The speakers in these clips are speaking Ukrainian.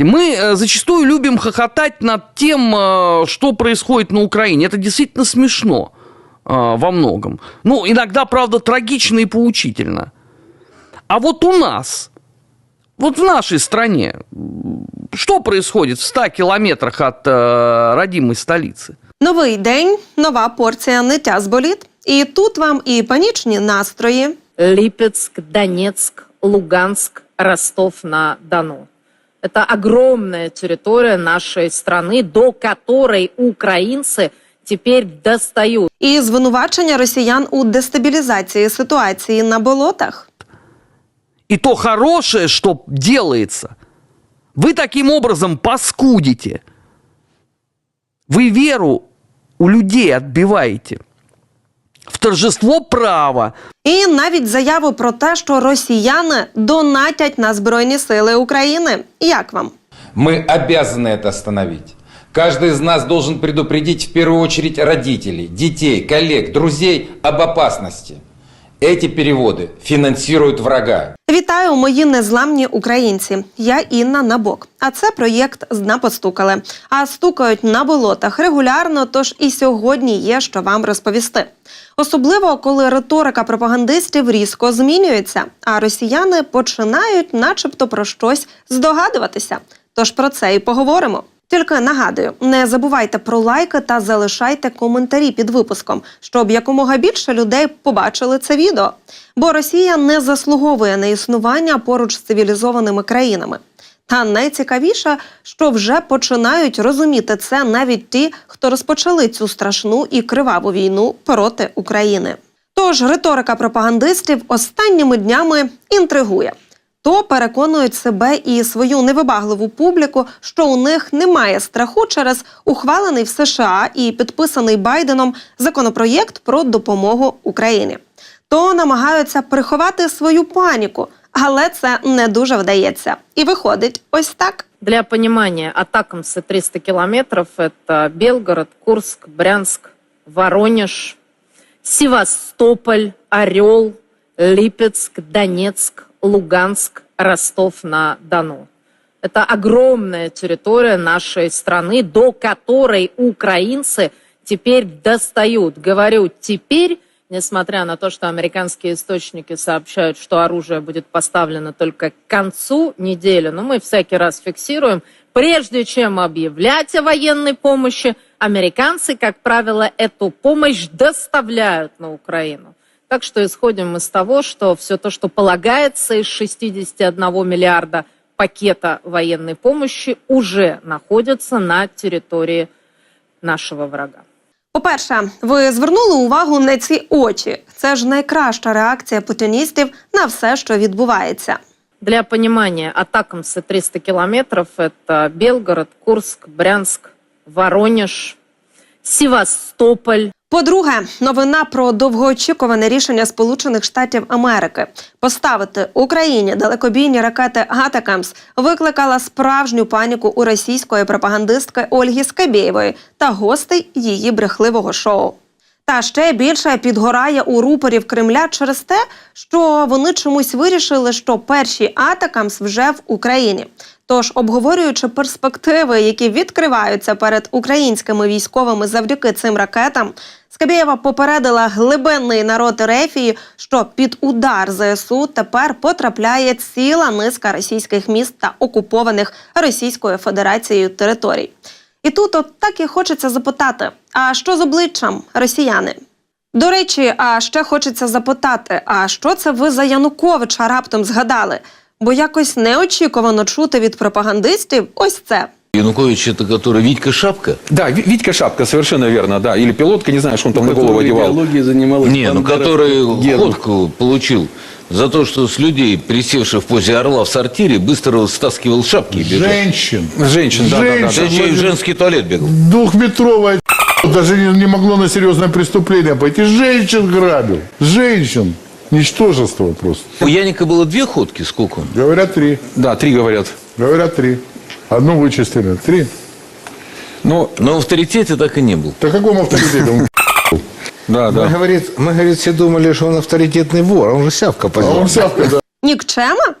Мы э, зачастую любим хохотать над тем, э, что происходит на Украине. Это действительно смешно э, во многом. Ну, иногда, правда, трагично и поучительно. А вот у нас, вот в нашей стране, м, что происходит в 100 километрах от э, родимой столицы? Новий день, нова порція ниття з боліт. І тут вам і панічні настрої, Липецк, Донецк, Луганск, Ростов-на-Дону. Это огромная территория нашей страны, до которой украинцы теперь достают. і звинувачення росіян у дестабілізації ситуації на болотах. И то хорошее, что делается, вы таким образом паскудите. Вы веру у людей отбиваете в торжество права. І навіть заяву про те, що росіяни донатять на збройні сили України. Як вам? Мы обязаны это остановить. Каждый из нас должен предупредить в первую очередь родителей, детей, коллег, друзей об опасности. Эти переводы финансируют врага. Вітаю, мої незламні українці. Я Інна Набок. А це проєкт «Зна постукали. А стукають на болотах регулярно. Тож і сьогодні є що вам розповісти. Особливо коли риторика пропагандистів різко змінюється, а росіяни починають, начебто, про щось здогадуватися. Тож про це і поговоримо. Тільки нагадую, не забувайте про лайки та залишайте коментарі під випуском, щоб якомога більше людей побачили це відео. Бо Росія не заслуговує на існування поруч з цивілізованими країнами. Та найцікавіше, що вже починають розуміти це навіть ті, хто розпочали цю страшну і криваву війну проти України. Тож риторика пропагандистів останніми днями інтригує. То переконують себе і свою невибагливу публіку, що у них немає страху через ухвалений в США і підписаний Байденом законопроєкт про допомогу Україні. То намагаються приховати свою паніку, але це не дуже вдається. І виходить ось так. Для понимания, Атакамсы 300 километров – это Белгород, Курск, Брянск, Воронеж, Севастополь, Орел, Липецк, Донецк, Луганск, Ростов-на-Дону. Это огромная территория нашей страны, до которой украинцы теперь достают. Говорю теперь, несмотря на то, что американские источники сообщают, что оружие будет поставлено только к концу недели, но мы всякий раз фиксируем, прежде чем объявлять о военной помощи, американцы, как правило, эту помощь доставляют на Украину. Так что исходим с того, что все то, что полагается из 61 миллиарда пакета военной помощи, уже находится на территории нашего врага. По-перше, ви звернули увагу на ці очі. Це ж найкраща реакція путіністів на все, що відбувається. Для понимания, Атакамсы 300 километров – это Белгород, Курск, Брянск, Воронеж, Севастополь, По-друге, новина про довгоочікуване рішення Сполучених Штатів Америки поставити Україні далекобійні ракети Гатакамс викликала справжню паніку у російської пропагандистки Ольги Скабєєвої та гостей її брехливого шоу. Та ще більше підгорає у рупорів Кремля через те, що вони чомусь вирішили, що перші атакамс вже в Україні. Тож, обговорюючи перспективи, які відкриваються перед українськими військовими завдяки цим ракетам, Скабєєва попередила глибинний народ Ерефії, що під удар ЗСУ тепер потрапляє ціла низка російських міст та окупованих Російською Федерацією територій. І тут от так і хочеться запитати: а що з обличчям росіяни? До речі, а ще хочеться запитати: а що це ви за Януковича раптом згадали? Бо якось неочікувано чути від пропагандистів ось це. Янукович это который Витька Шапка? Да, Ви- Витька Шапка, совершенно верно, да. Или пилотка, не знаю, что он там на голову одевал. Не, ну который ходку получил за то, что с людей, присевших в позе орла в сортире, быстро стаскивал шапки и бежал. Женщин. Женщин, да, да, да, Женщин. Да еще и в женский туалет бегал. Двухметровая даже не, не могло на серьезное преступление пойти. Женщин грабил. Женщин. Ничтожество просто. У Яника было две ходки, сколько он? Говорят три. Да, три говорят. Говорят три. Одну вычислили. Три. Ну, Но в авторитете так и не был. Да каком авторитете? Он да, Мы, да. говорит, мы, говорит, все думали, что он авторитетный вор, а он же сявка А позвал. он сявка, да. Нікчема?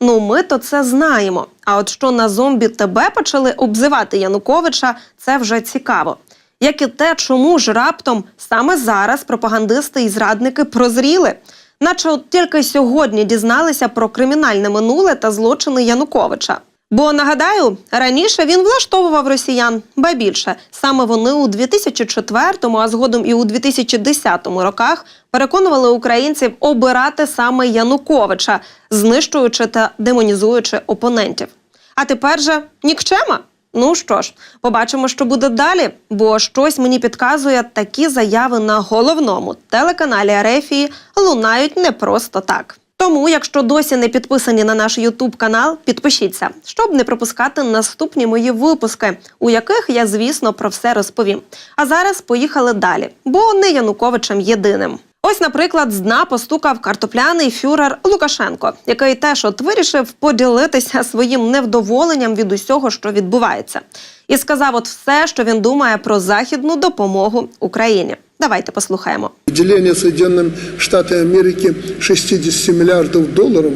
Ну, ми то це знаємо. А от що на зомбі тебе почали обзивати Януковича, це вже цікаво. Як і те, чому ж раптом саме зараз пропагандисти і зрадники прозріли, наче от тільки сьогодні дізналися про кримінальне минуле та злочини Януковича. Бо нагадаю, раніше він влаштовував росіян, ба більше саме вони у 2004, а згодом і у 2010 роках переконували українців обирати саме Януковича, знищуючи та демонізуючи опонентів. А тепер же нікчема. Ну що ж, побачимо, що буде далі, бо щось мені підказує, такі заяви на головному телеканалі Арефії лунають не просто так. Тому, якщо досі не підписані на наш Ютуб канал, підпишіться, щоб не пропускати наступні мої випуски, у яких я, звісно, про все розповім. А зараз поїхали далі, бо не Януковичем єдиним. Ось, наприклад, з дна постукав картопляний фюрер Лукашенко, який теж от вирішив поділитися своїм невдоволенням від усього, що відбувається, і сказав от все, що він думає про західну допомогу Україні. Давайте послухаємо. Выделение Соединенным Штатам Америки 60 миллиардов долларов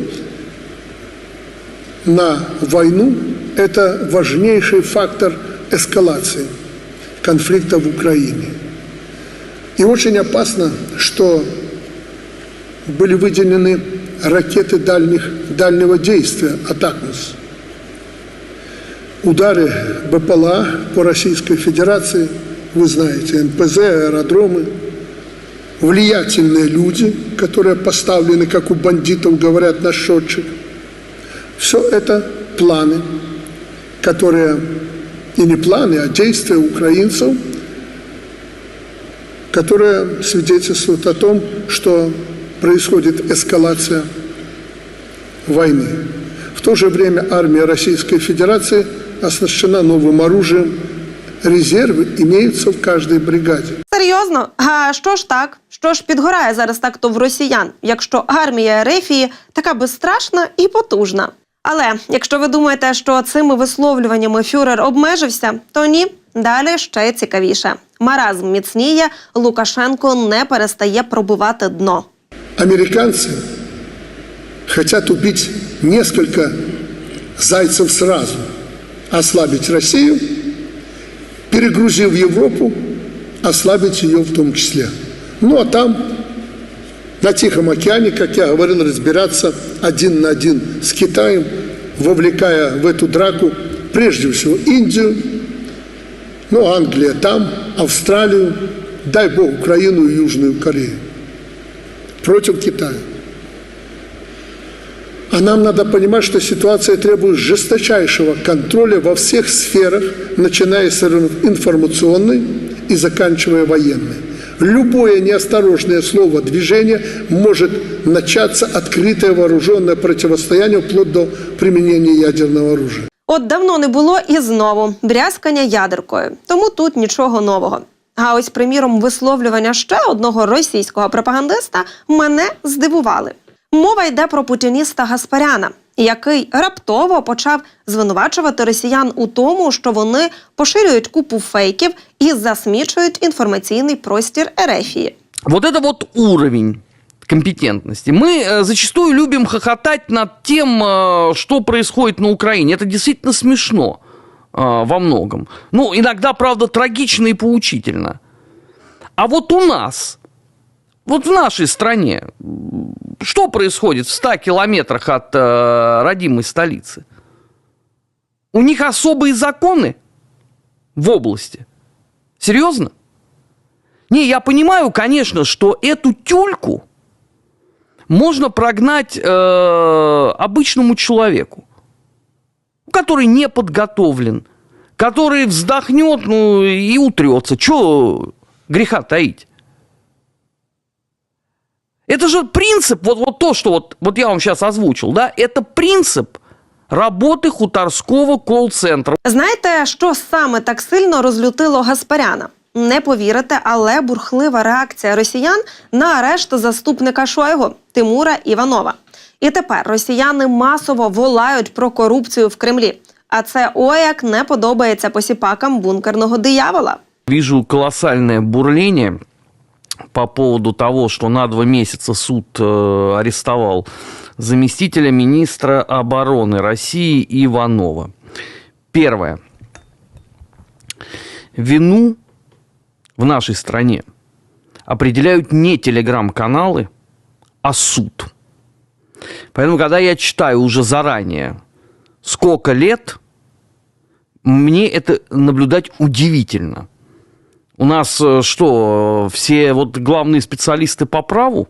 на войну – это важнейший фактор эскалации конфликта в Украине. И очень опасно, что были выделены ракеты дальних, дальнего действия «Атакмус». Удары БПЛА по Российской Федерации, вы знаете, НПЗ, аэродромы, влиятельные люди, которые поставлены, как у бандитов говорят, на счетчик. Все это планы, которые и не планы, а действия украинцев, которые свидетельствуют о том, что происходит эскалация войны. В то же время армия Российской Федерации оснащена новым оружием. Резервы имеются в каждой бригаде. Серйозно? А що ж так? Що ж підгорає зараз так то в росіян, якщо армія Ерефії така безстрашна і потужна? Але якщо ви думаєте, що цими висловлюваннями фюрер обмежився, то ні, далі ще цікавіше. Маразм міцніє, Лукашенко не перестає пробивати дно. Американцы хотят убить несколько зайцев сразу, ослабить Россию, перегрузив Европу, ослабить ее в том числе. Ну а там, на Тихом океане, как я говорил, разбираться один на один с Китаем, вовлекая в эту драку прежде всего Индию, ну Англия там, Австралию, дай бог Украину и Южную Корею против Китая. А нам надо понимать, что ситуация требует жесточайшего контроля во всех сферах, начиная с информационной и заканчивая военной. Любое неосторожное слово, движение может начаться открытое вооруженное противостояние вплоть до применения ядерного оружия. От давно не було і знову брязкання ядеркою, тому тут нічого нового. А ось, приміром, висловлювання ще одного російського пропагандиста мене здивували. Мова йде про путініста Гаспаряна, який раптово почав звинувачувати росіян у тому, що вони поширюють купу фейків і засмічують інформаційний простір Ерефії. Вот это вот уровень компетентности. Мы э, зачастую любим хохотать над тем, э, что происходит на Украине. Это действительно смешно э, во многом. Ну, иногда, правда, трагично и поучительно. А вот у нас, вот в нашей стране, что происходит в 100 километрах от э, родимой столицы? У них особые законы в области. Серьезно? Не, я понимаю, конечно, что эту тюльку можно прогнать э, обычному человеку, который не подготовлен, который вздохнет, ну и утрется. Че греха таить? Это же принцип, вот, вот то, что вот, вот я вам сейчас озвучил, да, это принцип работы хуторского колл-центра. Знаєте, що саме так сильно розлютило Гаспаряна? Не повірите, але бурхлива реакція росіян на арешт заступника Шойгу Тимура Іванова. І тепер росіяни масово волають про корупцію в Кремлі. А це ой як не подобається посіпакам бункерного диявола. Вижу колоссальное бурление по поводу того, что на два месяца суд э, арестовал заместителя министра обороны России Иванова. Первое. Вину в нашей стране определяют не телеграм-каналы, а суд. Поэтому, когда я читаю уже заранее, сколько лет, мне это наблюдать удивительно. У нас э, что, все вот главные специалисты по праву?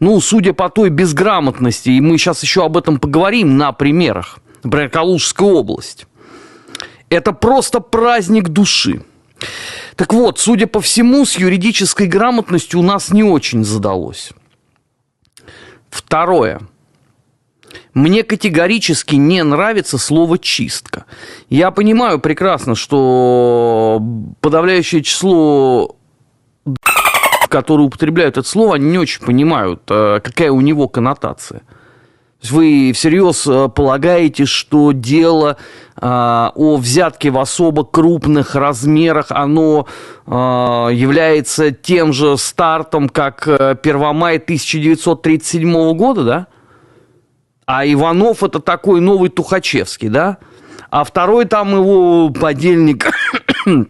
Ну, судя по той безграмотности, и мы сейчас еще об этом поговорим на примерах, например, Калужская область. Это просто праздник души. Так вот, судя по всему, с юридической грамотностью у нас не очень задалось. Второе. Мне категорически не нравится слово «чистка». Я понимаю прекрасно, что подавляющее число которые употребляют это слово, они не очень понимают, э, какая у него коннотация. Вы всерьез э, полагаете, что дело э, о взятке в особо крупных размерах, оно э, является тем же стартом, как э, Первомай 1937 года, да? А Иванов это такой новый Тухачевский, да? А второй там его подельник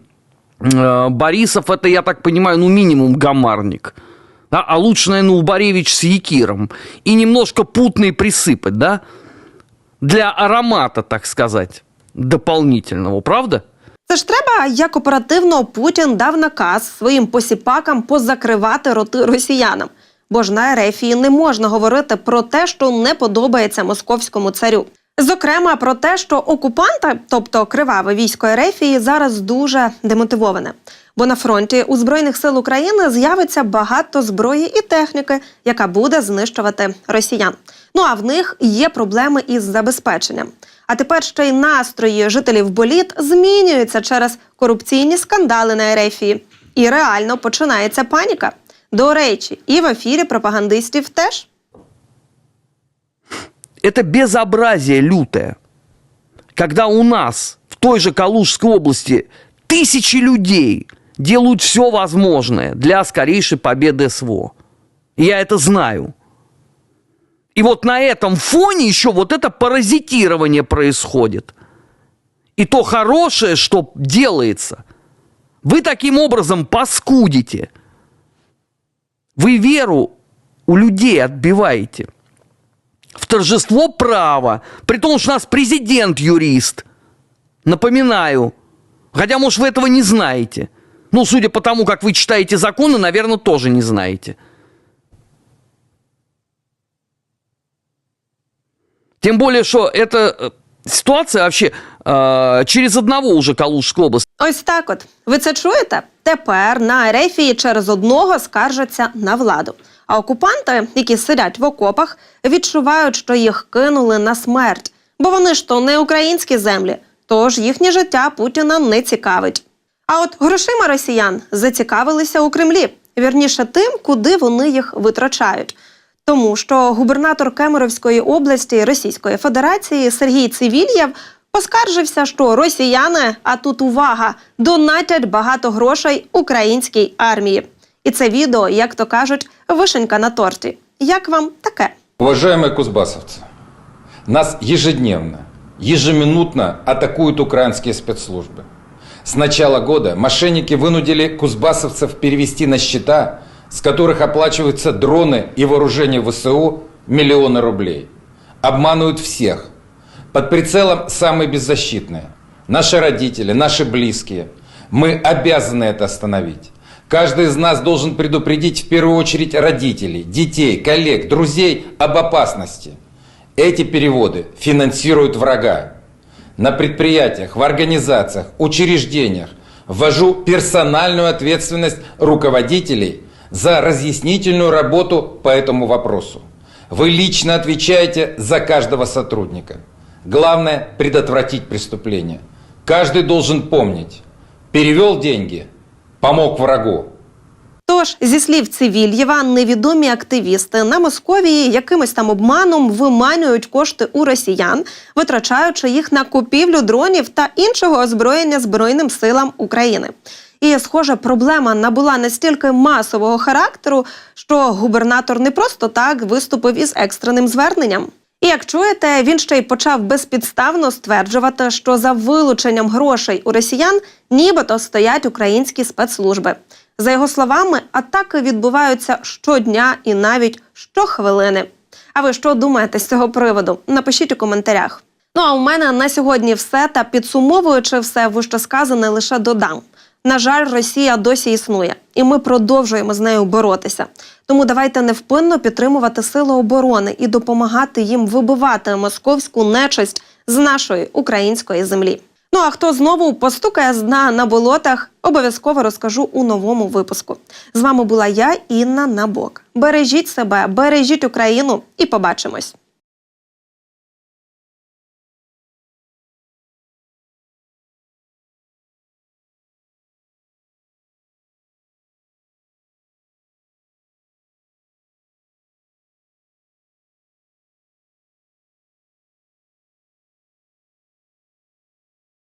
Борисов, это, я так понимаю, ну, минимум гамарник. Да? А лучше, наверное, Убаревич с Якиром. И немножко путный присыпать, да? Для аромата, так сказать, дополнительного, правда? Це ж треба, як оперативно Путін дав наказ своїм посіпакам позакривати роти росіянам. Бо ж на Ерефії не можна говорити про те, що не подобається московському царю. Зокрема, про те, що окупанти, тобто криваве військо Ерефії, зараз дуже демотивоване. Бо на фронті у збройних сил України з'явиться багато зброї і техніки, яка буде знищувати росіян. Ну а в них є проблеми із забезпеченням. А тепер ще й настрої жителів боліт змінюються через корупційні скандали на Ерефії. І реально починається паніка. До речі, і в ефірі пропагандистів теж. Это безобразие лютое. Когда у нас в той же Калужской области тысячи людей делают все возможное для скорейшей победы СВО. Я это знаю. И вот на этом фоне еще вот это паразитирование происходит. И то хорошее, что делается, вы таким образом паскудите. Вы веру у людей отбиваете в торжество права, при том, что у нас президент юрист. Напоминаю. Хотя, может, вы этого не знаете. Ну, судя по тому, как вы читаете законы, наверное, тоже не знаете. Тем более, что эта э, ситуация вообще э, через одного уже Калужскую область. Ось так от. Ви це чуєте? Тепер на Ерефії через одного скаржаться на владу. А окупанти, які сидять в окопах, відчувають, що їх кинули на смерть. Бо вони ж то не українські землі, тож їхнє життя Путіна не цікавить. А от грошима росіян зацікавилися у Кремлі, вірніше тим, куди вони їх витрачають. Тому що губернатор Кемеровської області Російської Федерації Сергій Цивільєв поскаржився, що росіяни, а тут увага, донатять багато грошей українській армії. І це відео, як то кажуть, вишенька на торті. Як вам таке? Уважаемые кузбассовцы, нас ежедневно, ежеминутно атакуют украинские спецслужбы. С начала года мошенники вынудили кузбассовцев перевести на счета, с которых оплачиваются дроны и вооружение ВСУ, миллионы рублей. Обманывают всех. Под прицелом самые беззащитные. Наши родители, наши близкие. Мы обязаны это остановить. Каждый из нас должен предупредить в первую очередь родителей, детей, коллег, друзей об опасности. Эти переводы финансируют врага. На предприятиях, в организациях, учреждениях ввожу персональную ответственность руководителей за разъяснительную работу по этому вопросу. Вы лично отвечаете за каждого сотрудника. Главное – предотвратить преступление. Каждый должен помнить. Перевел деньги, помог врагу. Тож, зі слів Цивільєва, невідомі активісти на Московії якимось там обманом виманюють кошти у росіян, витрачаючи їх на купівлю дронів та іншого озброєння Збройним силам України. І, схоже, проблема набула настільки масового характеру, що губернатор не просто так виступив із екстреним зверненням. І як чуєте, він ще й почав безпідставно стверджувати, що за вилученням грошей у росіян нібито стоять українські спецслужби. За його словами, атаки відбуваються щодня і навіть щохвилини. А ви що думаєте з цього приводу? Напишіть у коментарях. Ну а у мене на сьогодні все. Та підсумовуючи все вищесказане, лише додам. На жаль, Росія досі існує, і ми продовжуємо з нею боротися. Тому давайте невпинно підтримувати сили оборони і допомагати їм вибивати московську нечисть з нашої української землі. Ну а хто знову постукає з дна на болотах, обов'язково розкажу у новому випуску. З вами була я, Інна Набок. Бережіть себе, бережіть Україну і побачимось.